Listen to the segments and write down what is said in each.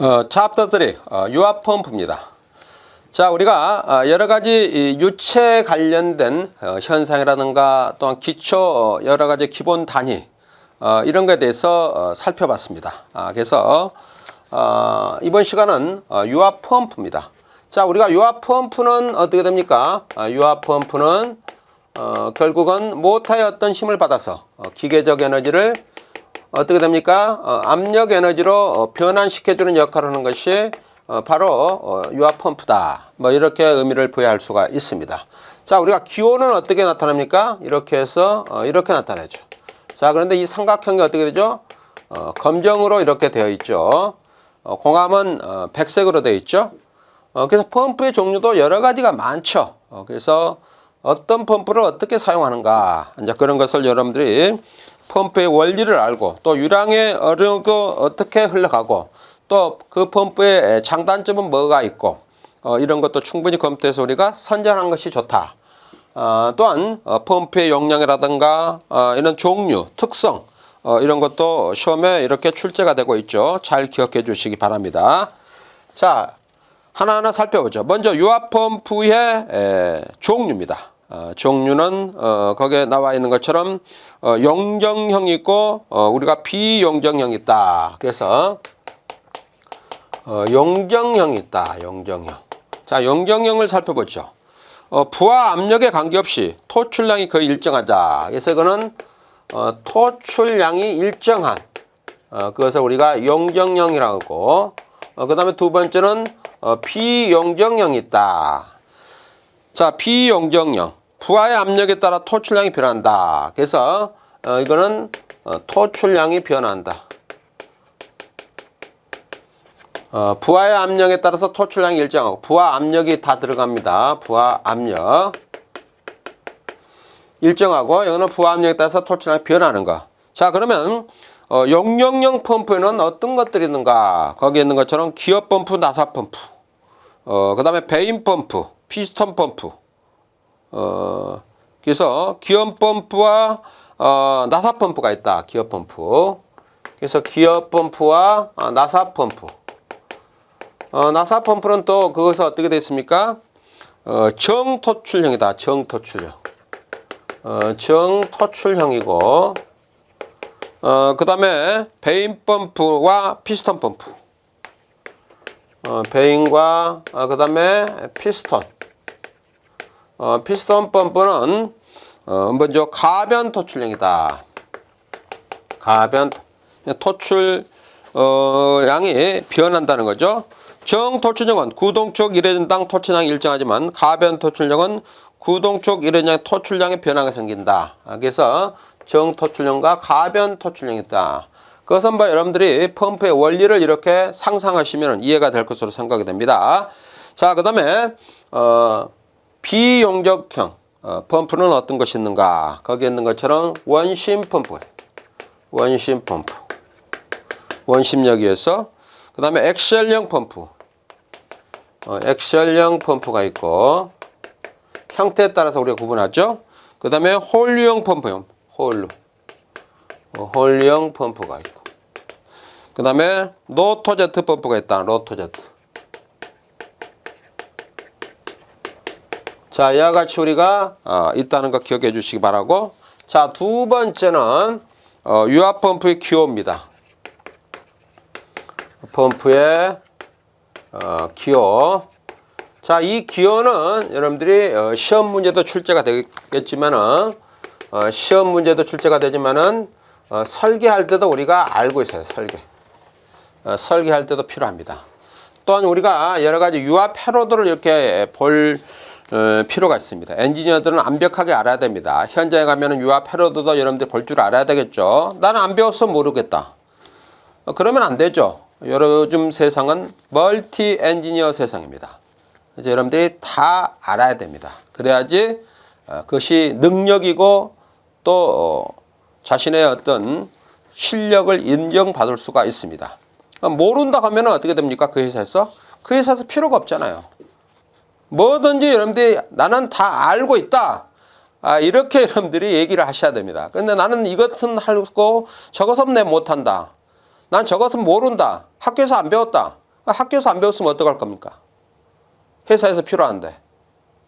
어, 챕터 3 어, 유압 펌프입니다. 자, 우리가 어, 여러 가지 이 유체 관련된 어, 현상이라든가 또한 기초 어, 여러 가지 기본 단위 어, 이런 것에 대해서 어, 살펴봤습니다. 아, 그래서 어, 이번 시간은 어, 유압 펌프입니다. 자, 우리가 유압 펌프는 어떻게 됩니까? 아, 유압 펌프는 어, 결국은 모터의 어떤 힘을 받아서 어, 기계적 에너지를 어떻게 됩니까? 어, 압력 에너지로 어, 변환시켜주는 역할을 하는 것이 어, 바로 어, 유압 펌프다. 뭐 이렇게 의미를 부여할 수가 있습니다. 자, 우리가 기호는 어떻게 나타납니까? 이렇게 해서 어, 이렇게 나타내죠. 자, 그런데 이 삼각형이 어떻게 되죠? 어, 검정으로 이렇게 되어 있죠. 어, 공함은 어, 백색으로 되어 있죠. 어, 그래서 펌프의 종류도 여러 가지가 많죠. 어, 그래서 어떤 펌프를 어떻게 사용하는가 이제 그런 것을 여러분들이 펌프의 원리를 알고 또 유량의 어려도 어떻게 흘러가고 또 그 펌프의 장단점은 뭐가 있고 어, 이런 것도 충분히 검토해서 우리가 선정한 것이 좋다. 어, 또한 어, 펌프의 용량이라든가 어, 이런 종류, 특성 어, 이런 것도 시험에 이렇게 출제가 되고 있죠. 잘 기억해 주시기 바랍니다. 자, 하나하나 살펴보죠. 먼저 유압 펌프의 에, 종류입니다. 어, 종류는 어, 거기에 나와 있는 것처럼 어, 용정형 있고 어, 우리가 비용정형 있다. 그래서 어, 용정형 있다. 용정형. 자, 용정형을 살펴보죠. 어, 부하 압력에 관계없이 토출량이 거의 일정하다. 그래서 이거는 어, 토출량이 일정한 어, 그것을 우리가 용정형이라고 하고 어, 그 다음에 두 번째는 어, 비용정형이 있다. 자, 비용정형. 부하의 압력에 따라 토출량이 변한다. 그래서 어, 이거는 어, 토출량이 변한다. 어, 부하의 압력에 따라서 토출량이 일정하고 부하 압력이 다 들어갑니다. 부하 압력 일정하고 이거는 부하 압력에 따라서 토출량이 변하는 거. 자 그러면 어, 용량형 펌프에는 어떤 것들이 있는가? 거기에 있는 것처럼 기어 펌프, 나사 펌프, 어, 그 다음에 베인 펌프, 피스톤 펌프. 어, 그래서 기어 펌프와 어, 나사 펌프가 있다. 기어 펌프. 그래서 기어 펌프와 어, 나사 펌프. 어, 나사 펌프는 또 그것은 어떻게 되어 있습니까? 어, 정토출형이다. 정토출형. 어, 정토출형이고, 어, 그 다음에 베인 펌프와 피스톤 펌프. 어, 베인과, 어, 그 다음에 피스톤. 어, 피스톤 펌프는, 어, 먼저 가변 토출형이다. 가변 토출 어, 양이 변한다는 거죠. 정토출량은 구동쪽 일회전당 토출량이 일정하지만 가변 토출량은 구동쪽 일회전당 토출량의 변화가 생긴다. 아, 그래서 정토출량과 가변 토출량이 있다. 그것은 뭐 여러분들이 펌프의 원리를 이렇게 상상하시면 이해가 될 것으로 생각이 됩니다. 자, 그 다음에 어, 비용적형 어, 펌프는 어떤 것이 있는가? 거기에 있는 것처럼 원심 펌프, 원심 펌프. 원심력에서 그 다음에 엑셀형 펌프. 어, 엑셀형 펌프가 있고 형태에 따라서 우리가 구분하죠? 그 다음에 홀류형 펌프형 홀루 어, 홀류형 펌프가 있고. 그 다음에 로토제트 펌프가 있다. 로토제트 자 이와 같이 우리가 어, 있다는 거 기억해 주시기 바라고 자 두 번째는 어, 유압 펌프의 기호입니다 펌프의 어, 기호. 자, 이 기호는 여러분들이 어, 시험 문제도 출제가 되겠지만은 어, 시험 문제도 출제가 되지만은 어, 설계할 때도 우리가 알고 있어요. 설계. 어, 설계할 때도 필요합니다. 또한 우리가 여러 가지 유압 패러드를 이렇게 볼 어, 필요가 있습니다. 엔지니어들은 완벽하게 알아야 됩니다. 현장에 가면은 유압 패러드도 여러분들 볼 줄 알아야 되겠죠. 나는 안 배웠어 모르겠다. 어, 그러면 안 되죠. 요즘 세상은 멀티 엔지니어 세상입니다. 그래서 여러분들이 다 알아야 됩니다. 그래야지 어, 그것이 능력이고 또 어, 자신의 어떤 실력을 인정받을 수가 있습니다. 어, 모른다 하면 어떻게 됩니까? 그 회사에서? 그 회사에서 필요가 없잖아요. 뭐든지 여러분들이 나는 다 알고 있다. 아, 이렇게 여러분들이 얘기를 하셔야 됩니다. 근데 나는 이것은 하고 저것은 내 못한다. 난 저것은 모른다. 학교에서 안 배웠다. 학교에서 안 배웠으면 어떡할 겁니까? 회사에서 필요한데.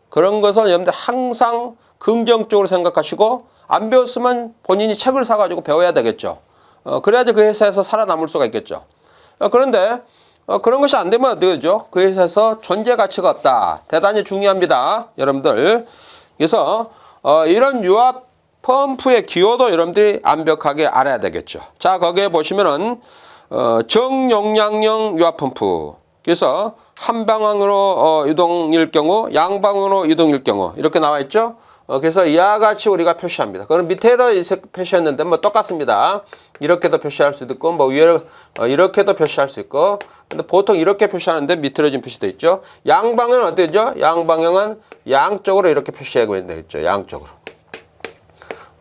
그런 것을 여러분들 항상 긍정적으로 생각하시고 안 배웠으면 본인이 책을 사가지고 배워야 되겠죠. 어, 그래야지 그 회사에서 살아남을 수가 있겠죠. 어, 그런데 어, 그런 것이 안 되면 어떻게 되죠? 그 회사에서 존재 가치가 없다. 대단히 중요합니다. 여러분들. 그래서 어, 이런 유압 펌프의 기호도 여러분들이 완벽하게 알아야 되겠죠. 자, 거기에 보시면은 어, 정용량형 유압 펌프. 그래서 한 방향으로 어, 이동일 경우, 양방향으로 이동일 경우 이렇게 나와 있죠. 어, 그래서 이와 같이 우리가 표시합니다. 그럼 이렇게 표시했는데 뭐 똑같습니다. 이렇게도 표시할 수도 있고 뭐 위에 어, 이렇게도 표시할 수 있고 근데 보통 이렇게 표시하는데 밑으로 지금 표시되어 있죠. 양방향은 어때죠? 양방향은 양쪽으로 이렇게 표시하고 되겠죠. 양쪽으로.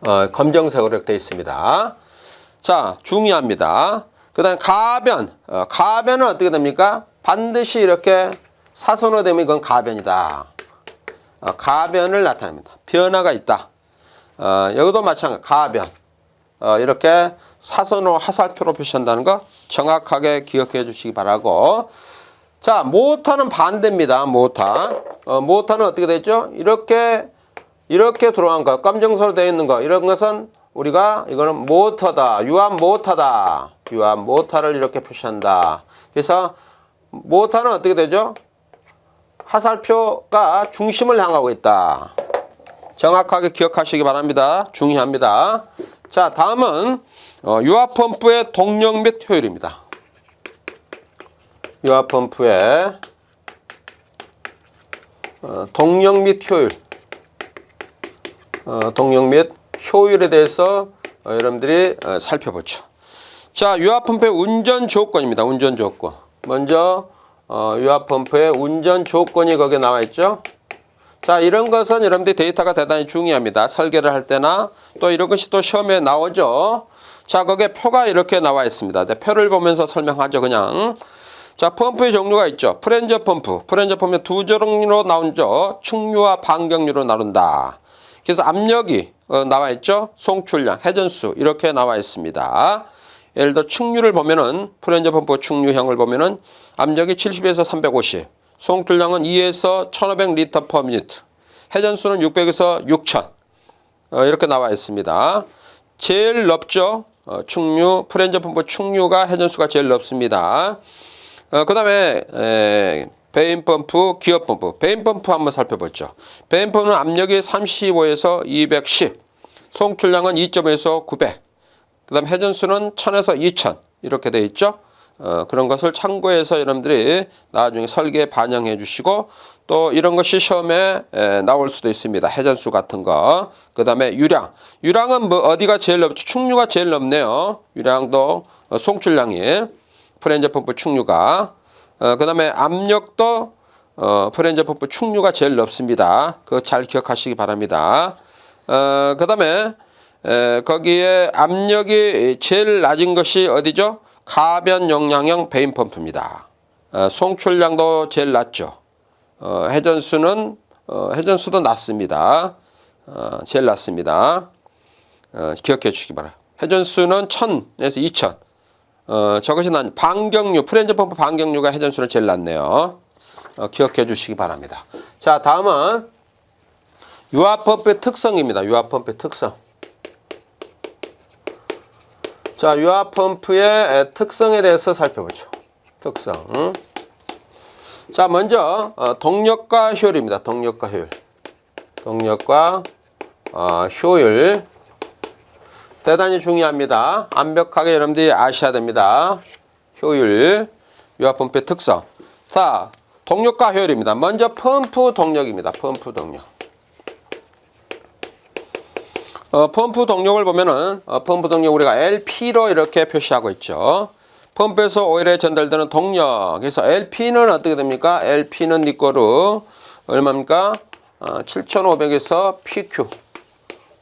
어, 검정색으로 이렇게 되어 있습니다. 자, 중요합니다. 그 다음에 가변. 어, 가변은 어떻게 됩니까? 반드시 이렇게 사선으로 되면 이건 가변이다. 어, 가변을 나타냅니다. 변화가 있다. 어, 여기도 마찬가지 가변. 어, 이렇게 사선으로 화살표로 표시한다는 거 정확하게 기억해 주시기 바라고. 자, 모타는 반대입니다. 모타. 어, 모타는 어떻게 되죠? 이렇게 이렇게 들어간 거, 검정색으로 되어 있는 거, 이런 것은 우리가 이거는 모터다, 유압 모터다, 유압 모터를 이렇게 표시한다. 그래서 모터는 어떻게 되죠? 화살표가 중심을 향하고 있다. 정확하게 기억하시기 바랍니다. 중요합니다. 자, 다음은 어, 유압 펌프의 동력 및 효율입니다. 유압 펌프의 어, 동력 및 효율. 어, 동력 및 효율에 대해서 어, 여러분들이 어, 살펴보죠. 자, 유압 펌프의 운전 조건입니다. 운전 조건. 먼저 어, 유압 펌프의 운전 조건이 거기에 나와 있죠. 자, 이런 것은 여러분들 데이터가 대단히 중요합니다. 설계를 할 때나 또 이런 것이 또 시험에 나오죠. 자, 거기에 표가 이렇게 나와 있습니다. 네, 표를 보면서 설명하죠, 그냥. 자, 펌프의 종류가 있죠. 프렌저 펌프. 프렌저 펌프 두 종류로 나온죠. 충류와 반경류로 나눈다. 그래서 압력이 어, 나와 있죠. 송출량, 회전수 이렇게 나와 있습니다. 예를 들어 충류를 보면은 프렌저 펌프 충류형을 보면은 압력이 70에서 350, 송출량은 2에서 1,500리터 퍼 미니트, 회전수는 600에서 6,000 어, 이렇게 나와 있습니다. 제일 넓죠. 어, 충류 프렌저 펌프 충류가 회전수가 제일 넓습니다. 어, 그 다음에 에, 베인 펌프, 기어 펌프. 베인 펌프 한번 살펴보죠. 베인 펌프는 압력이 35에서 210, 송출량은 2.5에서 900. 그 다음 회전수는 1000에서 2000 이렇게 돼 있죠. 어, 그런 것을 참고해서 여러분들이 나중에 설계에 반영해 주시고 또 이런 것이 시험에 에, 나올 수도 있습니다. 회전수 같은 거. 그 다음에 유량. 유량은 뭐 어디가 제일 넓죠? 충류가 제일 넓네요. 유량도 어, 송출량이 프렌저 펌프 충류가 어, 그 다음에 압력도 어, 프렌저 펌프 충류가 제일 넓습니다. 그거 잘 기억하시기 바랍니다. 어, 그 다음에 에, 거기에 압력이 제일 낮은 것이 어디죠? 가변 용량형 베인 펌프입니다. 어, 송출량도 제일 낮죠. 어, 회전수는 어, 회전수도 낮습니다. 어, 제일 낮습니다. 어, 기억해 주시기 바랍니다. 회전수는 1000에서 2000. 어, 저것이 난 반경류, 프렌즈 펌프 반경류가 회전수는 제일 낮네요. 어, 기억해 주시기 바랍니다. 자, 다음은 유압 펌프의 특성입니다. 유압 펌프의 특성. 자, 유압 펌프의 특성에 대해서 살펴보죠. 특성. 자, 먼저 어, 동력과 효율입니다. 동력과 효율. 동력과 어, 효율. 대단히 중요합니다. 완벽하게 여러분들이 아셔야 됩니다. 효율, 유압 펌프의 특성. 자, 동력과 효율입니다. 먼저 펌프 동력입니다. 펌프 동력. 어, 펌프 동력을 보면은 어, 펌프 동력 우리가 LP로 이렇게 표시하고 있죠. 펌프에서 오일에 전달되는 동력. 그래서 LP는 어떻게 됩니까? LP는 니꺼로 얼마입니까? 어, 7,500에서 PQ.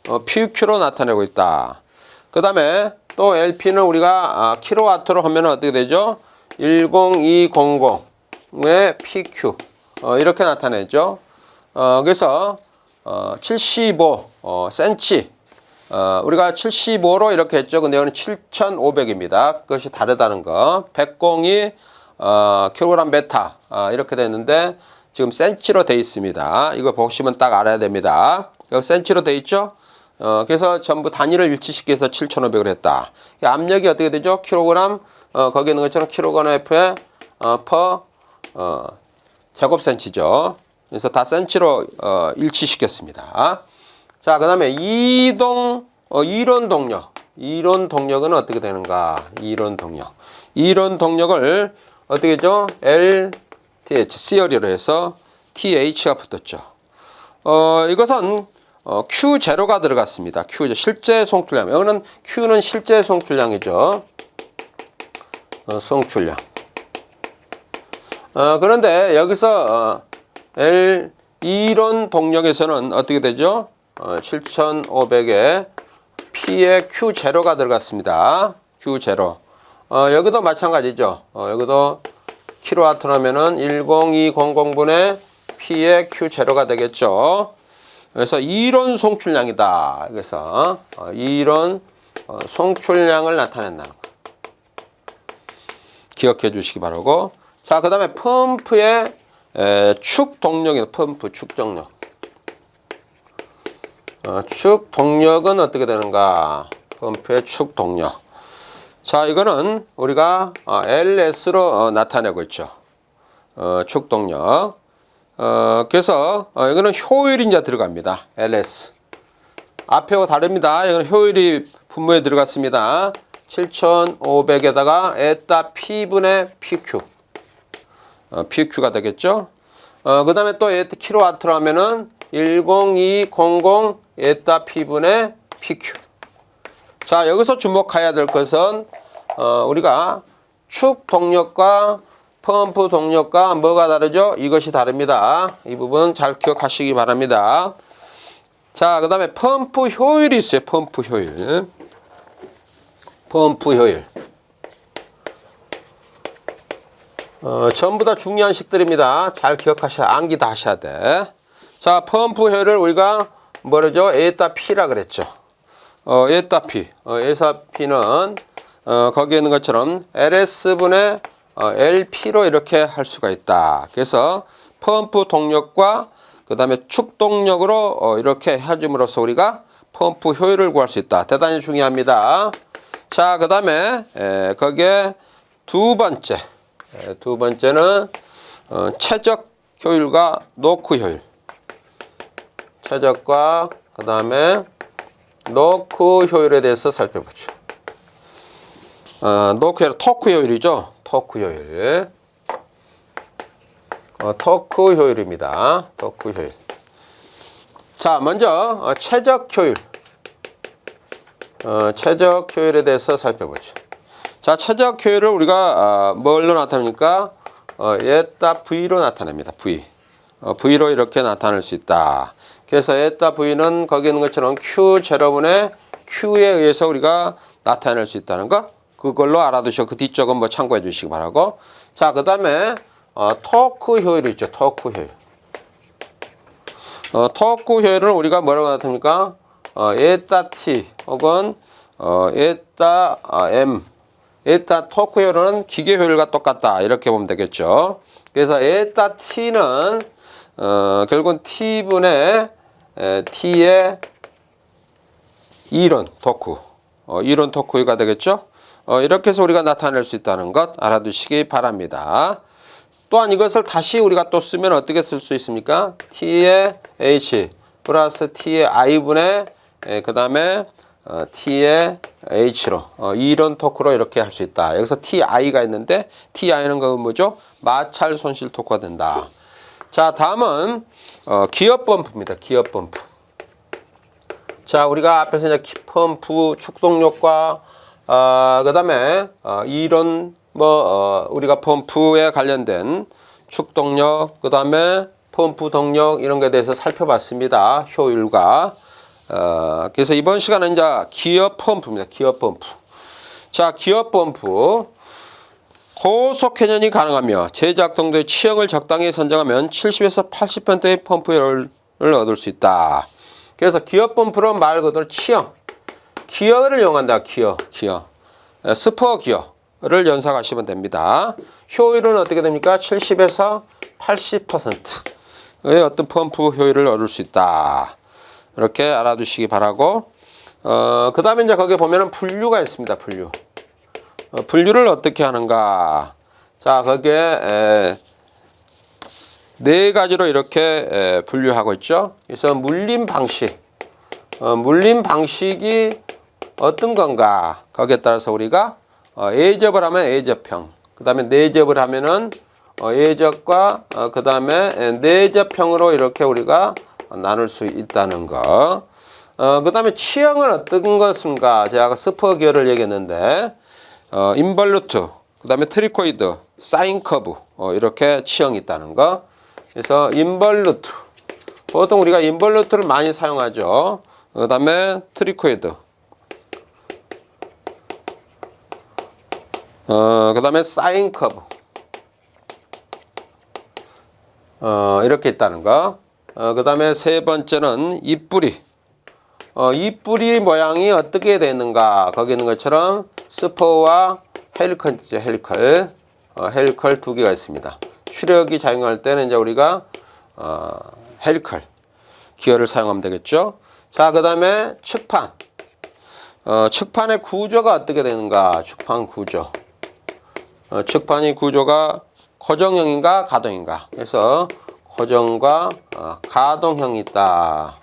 어, PQ로 나타내고 있다. 그 다음에 또 LP는 우리가 아, 킬로와트로 하면 어떻게 되죠? 10200의 PQ. 어, 이렇게 나타내죠. 어, 그래서 어, 75 어. 어, 우리가 75로 이렇게 했죠. 근데 이거는 7,500입니다. 그것이 다르다는 거. 100공이 어, 킬로그램 메타 어, 이렇게 됐는데 지금 센치로 돼 있습니다. 이거 보시면 딱 알아야 됩니다. 여기 센치로 돼 있죠? 어, 그래서 전부 단위를 일치시켜서 7,500을 했다. 이 압력이 어떻게 되죠? 킬로그램 어, 거기 있는 것처럼 킬로그램 F에 어, 퍼 어, 제곱 센치죠. 그래서 다 센치로 어, 일치시켰습니다. 자, 그 다음에 이동, 어, 이론 동력. 이론 동력은 어떻게 되는가? 이론 동력. 이론 동력을 어떻게 했죠? LTH, 시어리로 해서 TH가 붙었죠. 어, 이것은 어, Q0가 들어갔습니다. Q0, 실제 송출량. 여기는 Q는 실제 송출량이죠. 어, 송출량. 어, 그런데 여기서 어, L 이론 동력에서는 어떻게 되죠? 어, 7,500에 P에 Q0가 들어갔습니다. Q0. 어, 여기도 마찬가지죠. 어, 여기도 킬로와트라면은 10200분의 P에 Q0가 되겠죠. 그래서 이론 송출량이다. 그래서 어, 이론 어, 송출량을 나타낸다는 거. 기억해 주시기 바라고. 자, 그 다음에 펌프의 에, 축 동력이 펌프 축 동력. 어, 축 동력은 어떻게 되는가? 펌프의 축 동력. 자, 이거는 우리가 어, LS로 어, 나타내고 있죠. 어, 축 동력. 어, 그래서 어, 이거는 효율이 이제 들어갑니다. LS. 앞에와 다릅니다. 이거는 효율이 분모에 들어갔습니다. 7,500에다가 에타 P분의 PQ. 어, PQ가 되겠죠. 어, 그 다음에 또 에타 킬로와트로 하면은 10200 에타 P분의 PQ. 자, 여기서 주목해야 될 것은, 어, 우리가 축 동력과 펌프 동력과 뭐가 다르죠? 이것이 다릅니다. 이 부분 잘 기억하시기 바랍니다. 자, 그 다음에 펌프 효율이 있어요. 펌프 효율. 펌프 효율. 어, 전부 다 중요한 식들입니다. 잘 기억하셔야, 암기 다 하셔야 돼. 자, 펌프 효율을 우리가 뭐라죠? 에타 P라 그랬죠. 어, 에타 P. 어, 에타 P는 어, 거기에 있는 것처럼 LS분의 어, LP로 이렇게 할 수가 있다. 그래서 펌프 동력과 그 다음에 축 동력으로 어, 이렇게 해줌으로써 우리가 펌프 효율을 구할 수 있다. 대단히 중요합니다. 자, 그 다음에 거기에 두 번째, 에, 두 번째는 어, 최적 효율과 노크 효율. 최적과 그 다음에 노크 효율에 대해서 살펴보죠. 어, 노크 효율, 토크 효율이죠. 토크 효율. 어, 토크 효율입니다. 토크 효율. 자, 먼저 어, 최적 효율. 어, 최적 효율에 대해서 살펴보죠. 자, 최적 효율을 우리가 어, 뭘로 나타냅니까? 어, 에타 V로 나타냅니다. V. 어, V로 이렇게 나타낼 수 있다. 그래서 에타 V는 거기 있는 것처럼 Q0분의 Q에 의해서 우리가 나타낼 수 있다는 거. 그걸로 알아두시고 그 뒤쪽은 뭐 참고해 주시기 바라고. 자, 그 다음에 어, 토크 효율이 있죠. 토크 효율. 어, 토크 효율을 우리가 뭐라고 나타냅니까? 어, 에타 T 혹은 어, 에타 어, M 에타 토크 효율은 기계 효율과 똑같다 이렇게 보면 되겠죠. 그래서 에타 T는 어, 결국은 T분의 에, T의 이론 토크 어, 이론 토크가 되겠죠. 어, 이렇게 해서 우리가 나타낼 수 있다는 것 알아두시기 바랍니다. 또한 이것을 다시 우리가 또 쓰면 어떻게 쓸 수 있습니까? T의 H 플러스 T의 I분의 그 다음에 어, T의 H로 어, 이론 토크로 이렇게 할 수 있다. 여기서 TI가 있는데 TI는 그 뭐죠? 마찰 손실 토크가 된다. 자 다음은 어, 기업 펌프입니다. 기업 펌프. 자 우리가 앞에서 이제 기- 펌프 축동력과 어, 그다음에 어, 이론 뭐 어, 우리가 펌프에 관련된 축동력 그다음에 펌프 동력 이런 것에 대해서 살펴봤습니다. 효율과 어, 그래서 이번 시간은 이제 기업 펌프입니다. 기업 펌프. 자, 기업 펌프. 고속 회전이 가능하며 제작동도의 치형을 적당히 선정하면 70에서 80%의 펌프 효율을 얻을 수 있다. 그래서 기업 펌프로 말 그대로 치형. 기어를 이용한다. 기어, 기어. 에, 스퍼 기어. 를 연상하시면 됩니다. 효율은 어떻게 됩니까? 70에서 80%의 어떤 펌프 효율을 얻을 수 있다. 이렇게 알아두시기 바라고. 어, 그 다음에 이제 거기에 보면은 분류가 있습니다. 분류. 어, 분류를 어떻게 하는가. 자, 거기에 에, 네 가지로 이렇게 에, 분류하고 있죠. 그래서 물림 방식. 어, 물림 방식이 어떤 건가. 거기에 따라서 우리가 어, 예접을 하면 예접형. 그 다음에 내접을 하면은 어, 예접과 어, 그 다음에 내접형으로 이렇게 우리가 나눌 수 있다는 거. 어, 그 다음에 취향은 어떤 것인가. 제가 스퍼 기어를 얘기했는데, 어, 인벌루트, 그 다음에 트리코이드, 사인 커브, 어, 이렇게 취향이 있다는 거. 그래서 인벌루트. 보통 우리가 인벌루트를 많이 사용하죠. 그 다음에 트리코이드. 어, 그 다음에 사인 커브. 어, 이렇게 있다는 거. 어, 그 다음에 세 번째는 잎뿌리. 어, 잎뿌리 모양이 어떻게 되는가. 거기 있는 것처럼 스포와 헬리컬, 있죠, 헬리컬. 어, 헬리컬 두 개가 있습니다. 추력이 작용할 때는 이제 우리가 어, 헬리컬 기어를 사용하면 되겠죠. 자, 그 다음에 측판. 어, 측판의 구조가 어떻게 되는가. 측판 구조. 어, 측판의 구조가 고정형인가 가동인가. 그래서 고정과 어, 가동형이 있다.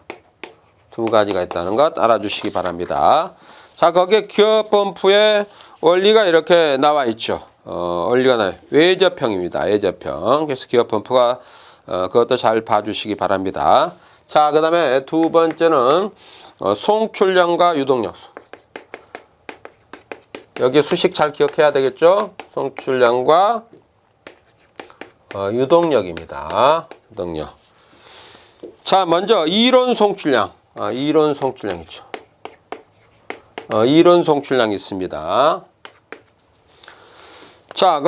두 가지가 있다는 것 알아주시기 바랍니다. 자, 거기에 기어 펌프의 원리가 이렇게 나와 있죠. 어, 원리가 나요. 외접형입니다. 외접형. 그래서 기어 펌프가 어, 그것도 잘 봐주시기 바랍니다. 자, 그 다음에 두 번째는 어, 송출량과 유동력. 여기 수식 잘 기억해야 되겠죠? 송출량과 어, 유동력입니다. 유동력. 자, 먼저 이론 송출량. 어, 이론 송출량 있죠. 어, 이론 송출량이 있습니다. 자,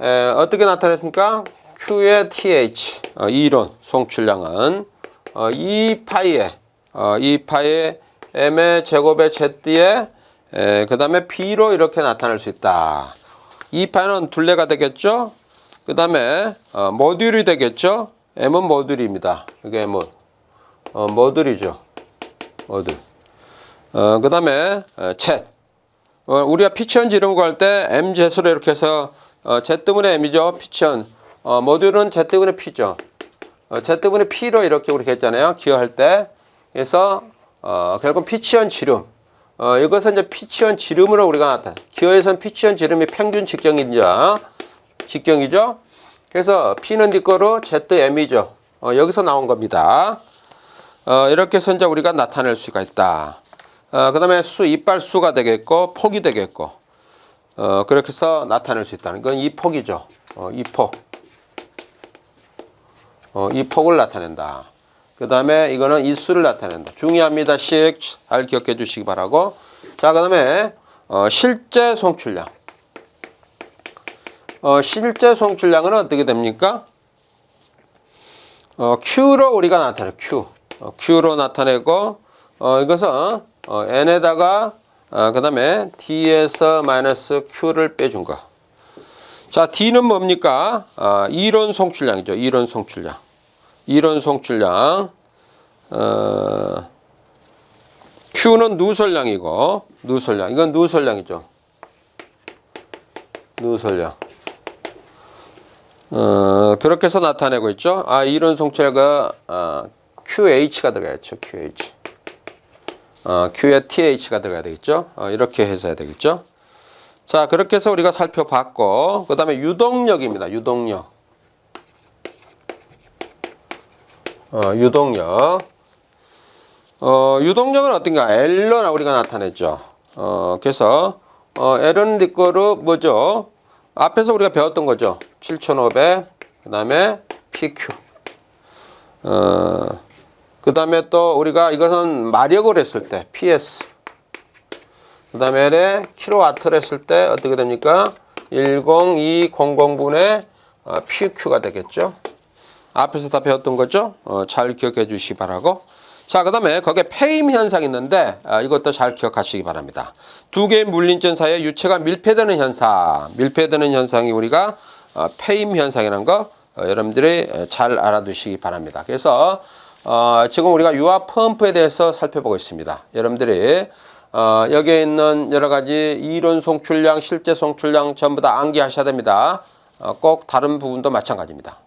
에, 어떻게 나타냈습니까? Q의 TH 어, 이론 송출량은 어, 2파이에 어, 2파이에 M의 제곱의 Z에 그 다음에 B로 이렇게 나타낼 수 있다. 2파이는 둘레가 되겠죠? 그 다음에 어, 모듈이 되겠죠? M은 모듈입니다. 이게 뭐 어, 모듈이죠. 모듈. 어, 그 다음에 어, Z. 어, 우리가 피치언 지름 구할 때 MZ로 이렇게 해서 어, Z분의 M이죠. 피치언. 어, 모듈은 Z분의 P죠. 어, Z분의 P로 이렇게 우리 했잖아요. 기어할 때. 그래서 어, 결국 피치언 지름. 어, 이것은 이제 피치언 지름으로 우리가 나타내. 기어에선 피치언 지름이 평균 직경이죠. 직경이죠. 그래서 P는 네 거로 ZM이죠. 어, 여기서 나온 겁니다. 어, 이렇게 해서 이제 우리가 나타낼 수가 있다. 어, 그 다음에 수, 이빨 수가 되겠고, 폭이 되겠고, 어, 그렇게 해서 나타낼 수 있다는 건 이 폭이죠. 어, 이 폭. 어, 이 폭을 나타낸다. 그 다음에 이거는 이 수를 나타낸다. 중요합니다. 식잘 기억해 주시기 바라고. 자, 그 다음에 어, 실제 송출량. 어, 실제 송출량은 어떻게 됩니까? 어, Q로 우리가 나타내. Q. 어, Q로 나타내고 어, 이것은 어, N에다가 어, 그 다음에 D에서 마이너스 Q를 빼준 거. 자, D는 뭡니까? 아, 이론 송출량이죠. 이론 송출량. 이론 송출량. 어, Q는 누설량이고, 누설량. 이건 누설량이죠. 누설량. 어, 그렇게 해서 나타내고 있죠. 아, 이론 송출가 아, QH가 들어가야죠. QH. 어, Q에 TH가 들어가야 되겠죠. 어, 이렇게 해서 해야 되겠죠. 자, 그렇게 해서 우리가 살펴봤고, 그 다음에 유동력입니다. 유동력. 어, 유동력. 어, 유동력은 어떤가? L로 우리가 나타냈죠. 어, 그래서, 어, L은 네 거로 뭐죠? 앞에서 우리가 배웠던 거죠. 7,500, 그 다음에 PQ. 어, 그 다음에 또 우리가 이것은 마력을 했을 때, PS. 그 다음에 L에 킬로와트를 했을 때 어떻게 됩니까? 10200분의 어, PQ가 되겠죠. 앞에서 다 배웠던 거죠. 어, 잘 기억해 주시기 바라고. 자, 그 다음에 거기에 페임 현상이 있는데 아, 이것도 잘 기억하시기 바랍니다. 두 개의 물린전 사이에 유체가 밀폐되는 현상, 밀폐되는 현상이 우리가 어, 페임 현상이라는 거 어, 여러분들이 잘 알아두시기 바랍니다. 그래서 어, 지금 우리가 유압 펌프에 대해서 살펴보고 있습니다. 여러분들이 어, 여기에 있는 여러 가지 이론 송출량, 실제 송출량 전부 다 암기하셔야 됩니다. 어, 꼭 다른 부분도 마찬가지입니다.